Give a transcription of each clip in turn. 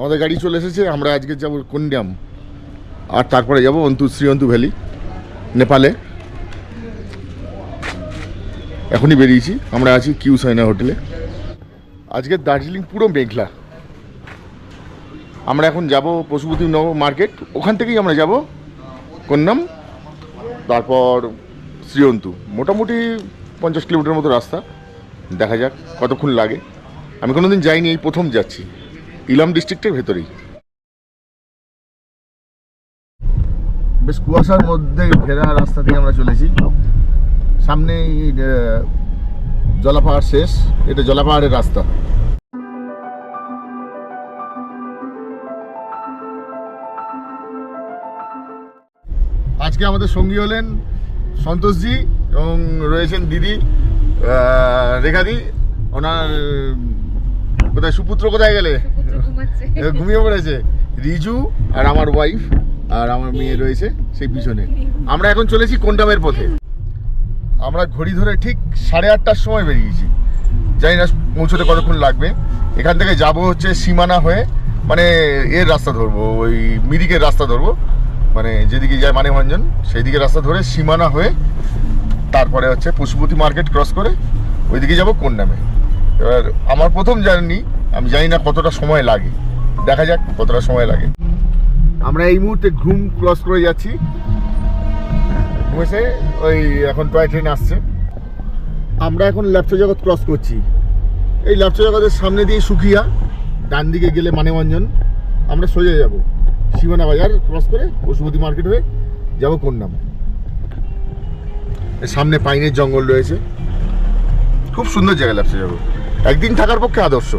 আমাদের গাড়ি চলে এসেছে, আমরা আজকে যাব কন্যাম আর তারপরে যাব অন্তু, শ্রীঅন্তু ভ্যালি, নেপালে। এখনই বেরিয়েছি, আমরা আছি কিউ সাইনা হোটেলে। আজকে দার্জিলিং পুরো মেঘলা। আমরা এখন যাব পশুপতি নগর মার্কেট, ওখান থেকেই আমরা যাব কন্যাম তারপর শ্রীঅন্তু, মোটামুটি পঞ্চাশ কিলোমিটার মতো রাস্তা। দেখা যাক কতক্ষণ লাগে। আমি কোনোদিন যাইনি, এই প্রথম যাচ্ছি। ইলাম ডিস্ট্রিক্টের ভেতরেই। বেশ কুয়াশার মধ্যে ঘেরা রাস্তা দিয়ে আমরা চলেছি। সামনে জলাপাহাড় শেষ। এটা জলাপাহাড়ের রাস্তা। আজকে আমাদের সঙ্গী হলেন সন্তোষজি এবং রয়েছেন দিদি রেখাদি। ওনার কোথায়, সুপুত্র কোথায় গেলে? ঘুমিয়ে পড়েছে। রিজু আর আমার ওয়াইফ আর আমার মেয়ে রয়েছে সেই পিছনে। আমরা এখন চলেছি কোন্ডামের পথে। আমরা ঘড়ি ধরে ঠিক সাড়ে আটটার সময় বেরিয়েছি জানি না পৌঁছতে কতক্ষণ লাগবে। এখান থেকে যাব হচ্ছে সীমানা হয়ে মানে এর রাস্তা ধরবো, ওই মিরিকের রাস্তা ধরবো। মানে যেদিকে যায় মানেভঞ্জন সেই দিকে রাস্তা ধরে সীমানা হয়ে, তারপরে হচ্ছে পশুপতি মার্কেট ক্রস করে, ওইদিকে যাব কোন্ডামে। এবার আমার প্রথম জার্নি, আমি জানি না কতটা সময় লাগে। দেখা যাক কতটা সময় লাগে। আমরা এই মুহূর্তে ঘুম ক্রস করে যাচ্ছি। ঘুমেছে ওই এখন টয় ট্রেন আসছে। আমরা এখন ল্যাপটপ জগৎ ক্রস করছি। এই ল্যাপটপ জগতের সামনে দিয়ে সুখিয়া ডান দিকে গেলে মানেভঞ্জন আমরা সোজা যাব। সীমানা বাজার ক্রস করে পশুপতি মার্কেট হয়ে যাব কোন নাম সামনে পাইনের জঙ্গল রয়েছে। খুব সুন্দর জায়গা ল্যাপটপ জগৎ। একদিন থাকার পক্ষে আদর্শ।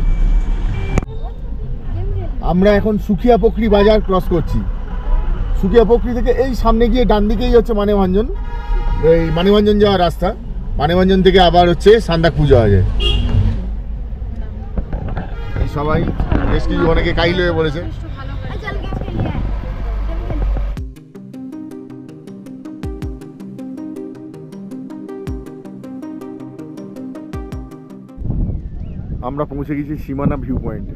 আমরা এখন সুখিয়া পকরি বাজার ক্রস করছি। সুখিয়া পকরি থেকে এই সামনে গিয়ে ডান দিকেই হচ্ছে মানেভঞ্জন এই মানেভঞ্জন যাওয়ার রাস্তা। মানেভঞ্জন থেকে আবার হচ্ছে সান্দাক পুজো যায়। সবাই, বেশ কিছু অনেকে কাইল হয়ে বলেছে। আমরা পৌঁছে গেছি সীমানা ভিউ পয়েন্টে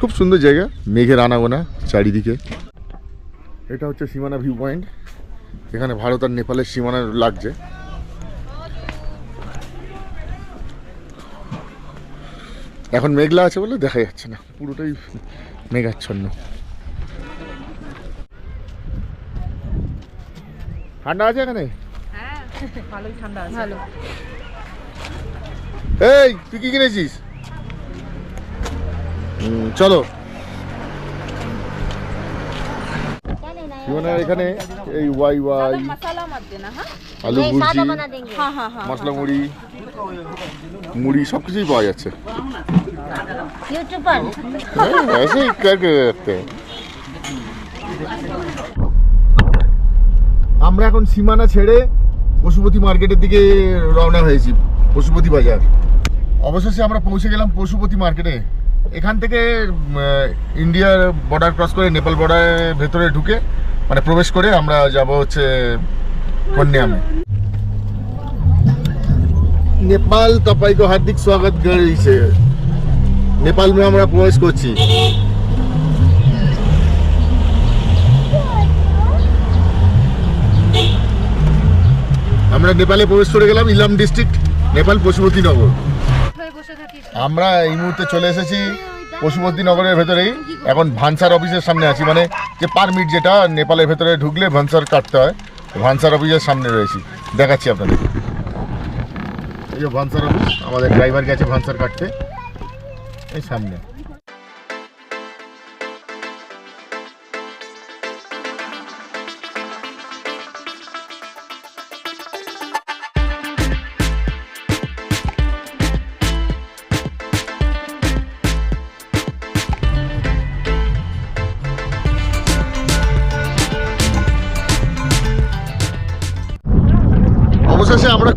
খুব সুন্দর জায়গা মেঘের আনাগোনা চারিদিকে। এটা হচ্ছে সীমানা ভিউ পয়েন্ট এখানে ভারত আর নেপালের সীমানা লাগছে। এখন মেঘলা আছে বলে দেখা যাচ্ছে না পুরোটাই মেঘাচ্ছন্ন। ঠান্ডা আছে এখানে? হ্যাঁ ভালোই ঠান্ডা আছে। এই তুই কি কিনেছিস? চলো। জীবনের এখানে এই ওয়াই ওয়াই আলু ভুজি মশলা মুড়ি মুড়ি সব কিছুই পাওয়া যাচ্ছে। আমরা এখন সীমানা ছেড়ে পশুপতি মার্কেটের দিকে রওনা হয়েছি পশুপতি বাজার। অবশেষে আমরা পৌঁছে গেলাম পশুপতি মার্কেটে। এখান থেকে ইন্ডিয়ার বর্ডার ক্রস করে নেপাল বর্ডারের ভেতরে ঢুকে মানে প্রবেশ করে আমরা যাব হচ্ছে কন্যামে नेपाल হার্দিক স্বাগত स्वागत নেপাল মে আমরা প্রবেশ করছি। আমরা নেপালে প্রবেশ করে গেলাম ইলাম ডিস্ট্রিক্ট, নেপাল পশুপতিনগর। আমরা এই মুহূর্তে চলে এসেছি পশুপতি নগরের ভেতরেই। এখন ভানসার অফিসের সামনে আছি মানে যে পারমিট যেটা নেপালের ভেতরে ঢুকলে ভানসার কাটতে হয় ভানসার অফিসের সামনে রয়েছি। দেখাচ্ছি আপনাদের। এই যে ভানসার অফিস আমাদের ড্রাইভার গেছে ভানসার কাটতে। এই সামনে।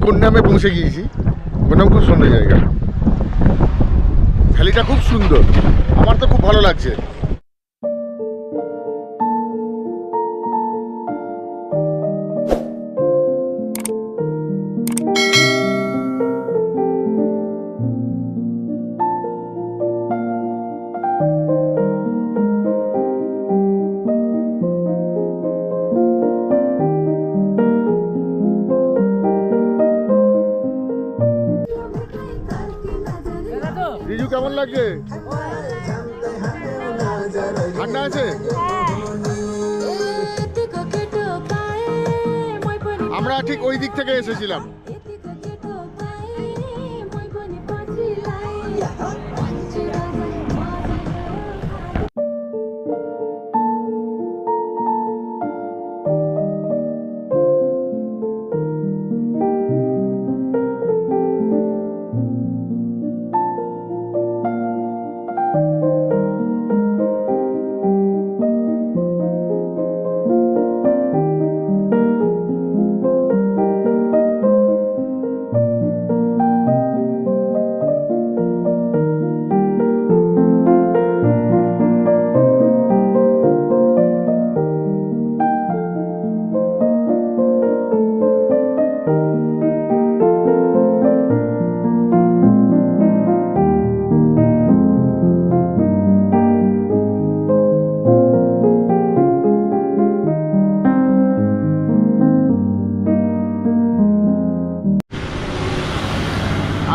অবশেষে নামে পৌঁছে গিয়েছি? কন্যাম খুব সুন্দর জায়গা। ভ্যালিটা খুব সুন্দর। আমার তো খুব ভালো লাগছে। এসেছিলাম।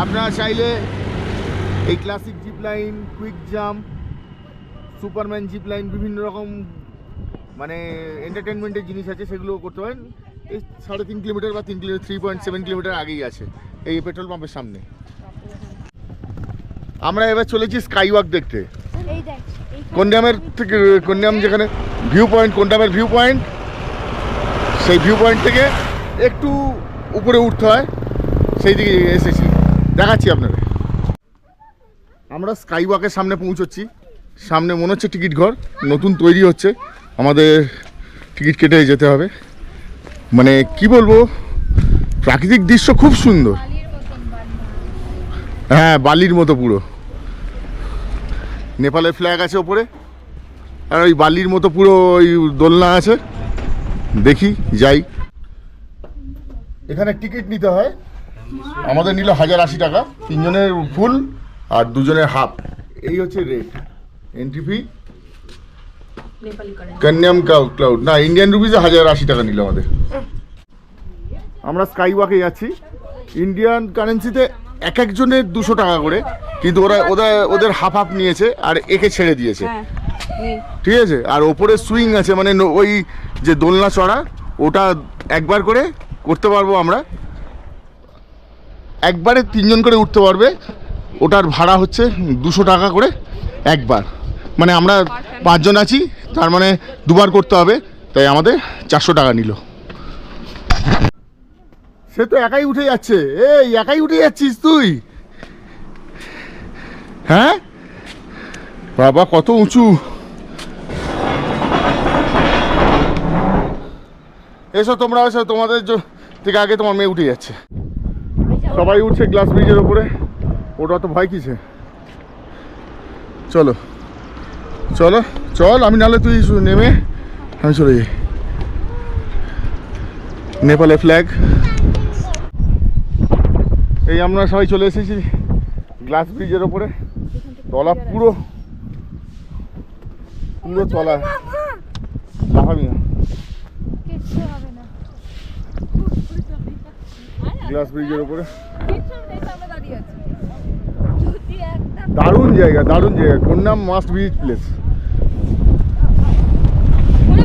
আপনারা চাইলে এই classic zip line quick jump superman zip line বিভিন্ন রকম মানে এন্টারটেনমেন্টের জিনিস আছে সেগুলো করতে পারেন। এই সাড়ে তিন কিলোমিটার বা তিন kilometre three point seven kilometre আগেই আছে এই পেট্রোল পাম্পের সামনে। আমরা এবার চলেছি স্কাই ওয়াক দেখতে কন্যামের থেকে কন্যাম যেখানে ভিউ পয়েন্ট কোন্ডামের ভিউ পয়েন্ট সেই ভিউ পয়েন্ট থেকে একটু উপরে উঠতে হয় সেই দিকে এসেছি। দেখাচ্ছি আপনাদের। আমরা স্কাই ওয়াকের সামনে পৌঁছচ্ছি। সামনে মনে হচ্ছে টিকিট ঘর, নতুন তৈরি হচ্ছে। আমাদের টিকিট কেটে যেতে হবে। মানে কি বলব, প্রাকৃতিক দৃশ্য খুব সুন্দর। হ্যাঁ বালির মতো পুরো। নেপালের ফ্ল্যাগ আছে ওপরে। আর ওই বালির মতো পুরো ওই দোলনা আছে। দেখি, যাই। এখানে টিকিট নিতে হয়। আমাদের নিল হাজার আশি টাকা তিনজনের ফুল আর দুজনের হাফ। এই হচ্ছে rate entry fee Kanyam cloud না ইন্ডিয়ান রুপিজে হাজার আশি টাকা নিল আমাদের। আমরা স্কাই ওয়াকে যাচ্ছি। ইন্ডিয়ান কারেন্সিতে এক একজনের দুশো টাকা করে কিন্তু ওরা ওদের ওদের হাফ হাফ নিয়েছে আর একে ছেড়ে দিয়েছে। হ্যাঁ ঠিক আছে? আর ওপরে সুইং আছে মানে ওই যে দোলনা চড়া ওটা একবার করে করতে পারব আমরা। একবারে তিনজন করে উঠতে পারবে। ওটার ভাড়া হচ্ছে দুশো টাকা করে একবার। মানে আমরা পাঁচজন আছি, তার মানে দুবার করতে হবে, তাই আমাদের চারশো টাকা নিল। সে তো একাই উঠে যাচ্ছে। এই, একাই উঠে যাচ্ছিস তুই? হ্যাঁ? বাবা, কত উঁচু। এসো তোমরা, এসো, তোমাদের থেকে আগে তোমার মেয়ে উঠে যাচ্ছে। সবাই উঠছে গ্লাস ব্রিজের ওপরে ওটা তো ভয় কিসে চলো। চলো চল আমি নাহলে তুই নেমে আমি চলে যাই। নেপালে ফ্ল্যাগ এই আমরা সবাই চলে এসেছি গ্লাস ব্রিজের ওপরে তলা পুরো পুরো তলা। লাফাবি না কিচ্ছু হবে না গ্লাস ব্রিজের উপরে। দারুণ জায়গা দারুণ জায়গা। কোন্নাম মাস্ট ভিজিট প্লেস ওরে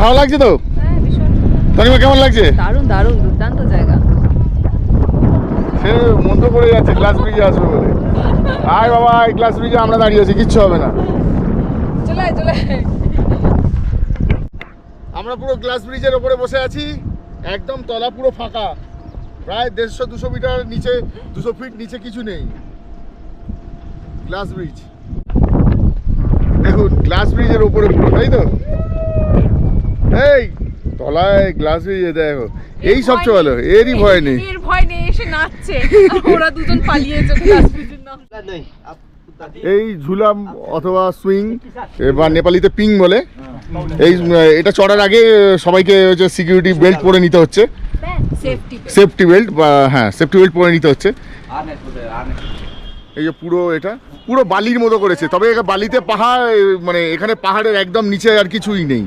ভালো লাগছে তো? হ্যাঁ ভীষণ তনিমা কেমন লাগছে? দারুণ দারুণ দুর্দান্ত জায়গা। সে মন্ত্র করে যাচ্ছে গ্লাস ব্রিজে আসবে বলে। আয় বাবা এই গ্লাস ব্রিজে আমরা দাঁড়িয়ে আছি কিচ্ছু হবে না। চলে আয়, চলে আমরা পুরো গ্লাস ব্রিজের ওপরে বসে আছি একদম তলা পুরো ফাঁকা। প্রায় দেড়শো দুশো মিটার নিচে দুশো ফিট নিচে কিছু নেই। গ্লাস ব্রিজ দেখুন গ্লাস ব্রিজের ওপরে পুরো তাই তো? এই তলায় গ্লাস বেরিয়ে দেখো। এই সবচেয়ে ভালো এরই ভয় নেই। এর ভয় নেই এসে নাচছে। ওরা দুজন পালিয়েছে পিছন এই ঝুলাম অথবা সুইং বা নেপালিতে পিং বলে। এই এটা চড়ার আগে সবাইকে হচ্ছে সিকিউরিটি বেল্ট পরে নিতে হচ্ছে। সেফটি বেল্ট বা হ্যাঁ সেফটি বেল্ট পরে নিতে হচ্ছে। এই যে পুরো এটা পুরো বালির মতো করেছে। তবে এটা বালিতে পাহাড় মানে এখানে পাহাড়ের একদম নিচে আর কিছুই নেই।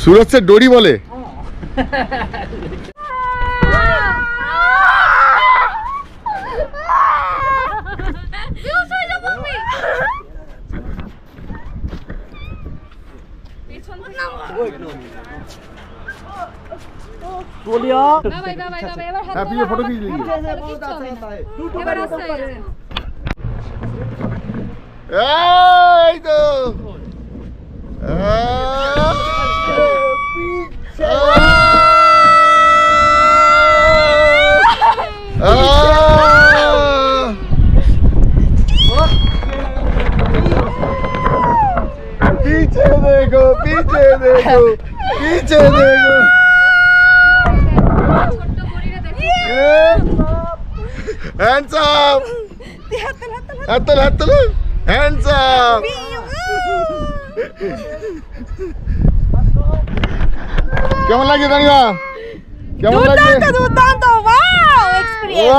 সুরত সে ডোরি বলে? তোলিয়া বাবাই বাবাই বাবাই এই তো। 내고 삐째 내고 삐째 내고 হ্যান্ডসাম হাততাল হাততাল হ্যান্ডসাম কেমন লাগছে দাঁড়িয়া? কেমন লাগছে? দুর্দান্ত ওয়াও এক্সপেরিয়েন্স!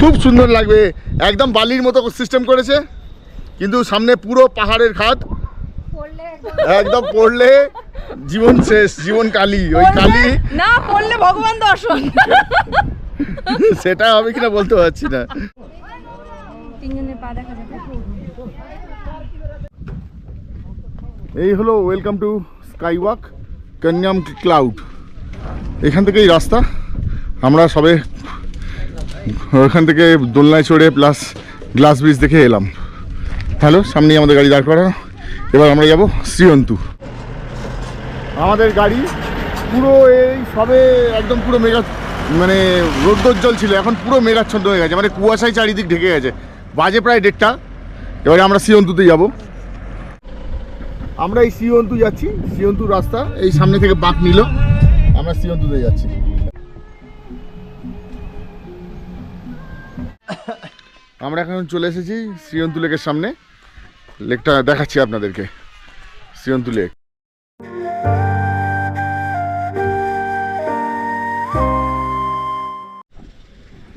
খুব সুন্দর লাগবে। একদম বালির মতো সিস্টেম করেছে। কিন্তু সামনে পুরো পাহাড়ের খাত। একদম। একদম পড়লে জীবন শেষ জীবন কালী। ওই কালী। না পড়লে ভগবান দর্শন। সেটা হবে কিনা বলতে পারছি না। তিনজনের পা দেখা যাবে। এই হলো welcome to sky walk Kanyam cloud এখান থেকেই রাস্তা। আমরা সবে ওখান থেকে দোলনায় চড়ে প্লাস গ্লাস ব্রিজ দেখে এলাম। হ্যালো সামনেই আমাদের গাড়ি দাঁড় করানো। এবার আমরা যাব শ্রীয়ন্তু। আমাদের গাড়ি পুরো এই সবে একদম পুরো মেঘা মানে রৌদ্রোজ্জ্বল ছিল, এখন পুরো মেঘাচ্ছন্ন হয়ে গেছে মানে কুয়াশায় চারিদিক ঢেকে গেছে। বাজে প্রায় দেড়টা, এবারে আমরা শ্রীয়ন্তুতে যাব। আমরা এই শ্রীয়ন্তু যাচ্ছি শ্রীয়ন্তু রাস্তা, এই সামনে থেকে বাঁক নিল, আমরা শ্রীয়ন্তুতে যাচ্ছি। আমরা এখন চলে এসেছি শ্রীয়ন্তু লেকের সামনে। লেকটা দেখাচ্ছি আপনাদেরকে শ্রীয়ন্তু লেক।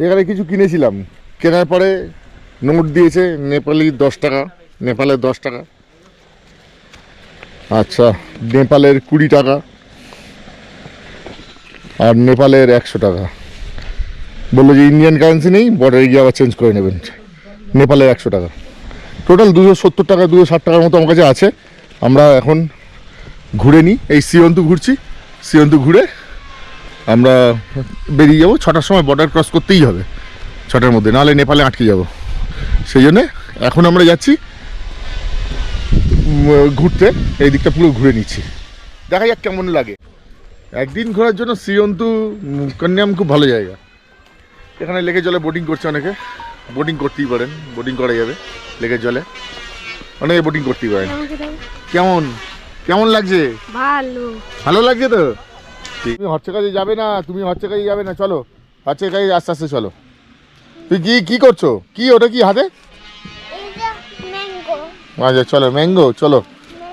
এখানে কিছু কিনেছিলাম। কেনার পরে নোট দিয়েছে, নেপালি দশ টাকা নেপালের দশ টাকা। আচ্ছা নেপালের কুড়ি টাকা আর নেপালের একশো টাকা। বলল যে ইন্ডিয়ান কারেন্সি নেই বর্ডারে গিয়ে আবার চেঞ্জ করে নেবেন। নেপালের একশো টাকা। টোটাল দুশো সত্তর টাকা, দুশো ষাট টাকার মতো আমার কাছে আছে। আমরা এখন ঘুরে নিই। এই সিয়ন্তু ঘুরছি। সিয়ন্তু ঘুরে আমরা বেরিয়ে যাব ছটার সময় বর্ডার ক্রস করতেই হবে। ছটার মধ্যে নাহলে নেপালে আটকে যাব। সেই জন্যে এখন আমরা যাচ্ছি ঘুরতে। এই দিকটা পুরো ঘুরে নিচ্ছি। দেখা যাক কেমন লাগে। একদিন ঘোরার জন্য শ্রীয়ন্তু কন্যাম খুব ভালো জায়গা। এখানে লেকে জলে বোটিং করছে অনেকে। বোটিং করতেই পারেন বোটিং করা যাবে লেকের জলে। অনেকে বোটিং করতেই পারেন। কেমন? কেমন লাগছে? ভালো। ভালো লাগছে তো? তুমি হচ্ছে কাজে যাবে না তুমি হচ্ছে কাজে যাবে না চলো। হচ্ছে কাজে আস্তে আস্তে চলো। তুই কি কি করছ? কি ওটা কি হাতে? আচ্ছা চলো ম্যাঙ্গো চলো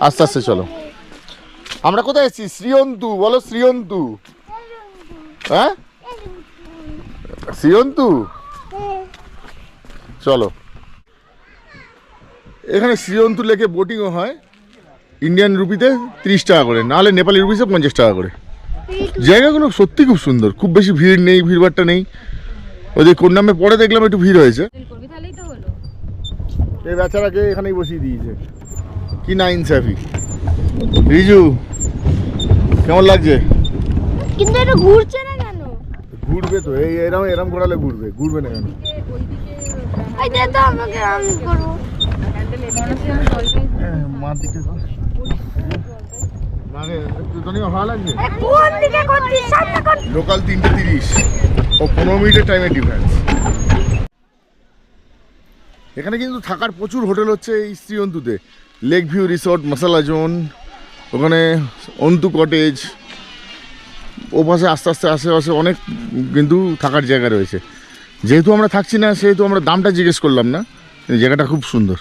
আস্তে আস্তে চলো। আমরা কোথায় এসেছি? শ্রীয়ন্তু বলো শ্রীয়ন্তু। হ্যাঁ? শ্রীয়ন্তু? চলো। এখানে শ্রীয়ন্তু লেকে বোটিংও হয়। ইন্ডিয়ান রুপিতে তিরিশ টাকা করে নাহলে নেপালি রুপিসে পঞ্চাশ টাকা করে। জায়গাগুলো সত্যি খুব সুন্দর। খুব বেশি ভিড় নেই ভিড়ভাড়টা নেই। ওই যে কোন নামে পরে দেখলাম একটু ভিড় হয়েছে। এই বেচারাকে এখানেই বসিয়ে দিয়েছে। কি না ইনসাফি রিজু কেমন লাগছে? কিন্তু এটা ঘুরছে না কেন? ঘুরবে তো এই এরম এরম ঘোরালে ঘুরবে ঘুরবে না কেন? এই দে তো আমাকে আমি করব। মার দিকে লোকাল তিনটে তিরিশ। ও পনেরো মিনিটের টাইমের ডিফারেন্স এখানে কিন্তু থাকার প্রচুর হোটেল হচ্ছে এই শ্রীঅন্তুতে lake view resort masala zone ওখানে অন্তু কটেজ ও পাশে আস্তে আস্তে আশেপাশে অনেক কিন্তু থাকার জায়গা রয়েছে। যেহেতু আমরা থাকছি না সেহেতু আমরা দামটা জিজ্ঞেস করলাম না। জায়গাটা খুব সুন্দর।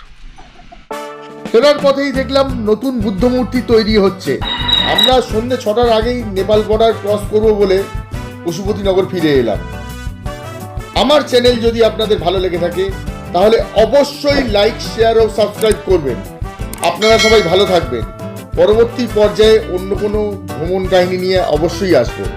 ফেরার পথেই দেখলাম নতুন বুদ্ধ মূর্তি তৈরি হচ্ছে। আমরা সন্ধ্যে ছটার আগেই নেপাল বর্ডার ক্রস করব বলে পশুপতিনগর ফিরে এলাম। আমার চ্যানেল যদি আপনাদের ভালো লেগে থাকে, তাহলে অবশ্যই লাইক শেয়ার ও সাবস্ক্রাইব করবেন। আপনারা সবাই ভালো থাকবেন। পরবর্তী পর্যায়ে অন্য কোনো ভ্রমণ কাহিনী নিয়ে অবশ্যই আসব।